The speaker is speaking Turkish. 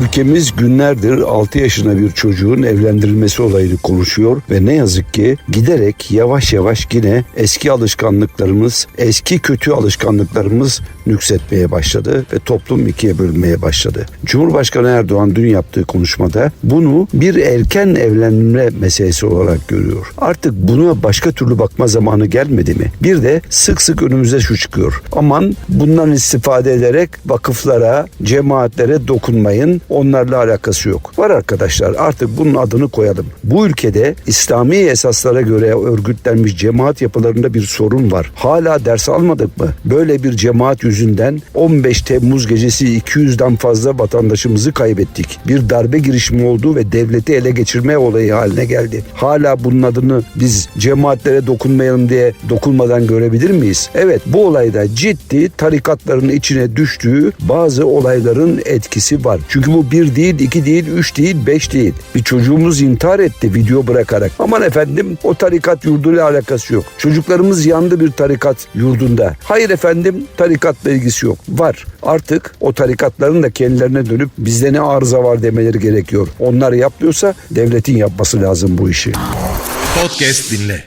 Ülkemiz günlerdir 6 yaşına bir çocuğun evlendirilmesi olayını konuşuyor ve ne yazık ki giderek yavaş yavaş yine eski alışkanlıklarımız, eski kötü alışkanlıklarımız nüksetmeye başladı ve toplum ikiye bölünmeye başladı. Cumhurbaşkanı Erdoğan dün yaptığı konuşmada bunu bir erken evlenme meselesi olarak görüyor. Artık buna başka türlü bakma zamanı gelmedi mi? Bir de sık sık önümüze şu çıkıyor. Aman bundan istifade ederek vakıflara, cemaatlere dokunmayın. Onlarla alakası yok. Var arkadaşlar artık bunun adını koyalım. Bu ülkede İslami esaslara göre örgütlenmiş cemaat yapılarında bir sorun var. Hala ders almadık mı? Böyle bir cemaat yüzünden 15 Temmuz gecesi 200'den fazla vatandaşımızı kaybettik. Bir darbe girişimi oldu ve devleti ele geçirme olayı haline geldi. Hala bunun adını biz cemaatlere dokunmayalım diye dokunmadan görebilir miyiz? Evet bu olayda ciddi tarikatların içine düştüğü bazı olayların etkisi var. Çünkü bu bir değil, iki değil, üç değil, beş değil. Bir çocuğumuz intihar etti video bırakarak. Aman efendim o tarikat yurduyla alakası yok. Çocuklarımız yandı bir tarikat yurdunda. Hayır efendim tarikatla ilgisi yok. Var. Artık o tarikatların da kendilerine dönüp bizde ne arıza var demeleri gerekiyor. Onlar yapmıyorsa devletin yapması lazım bu işi. Podcast dinle.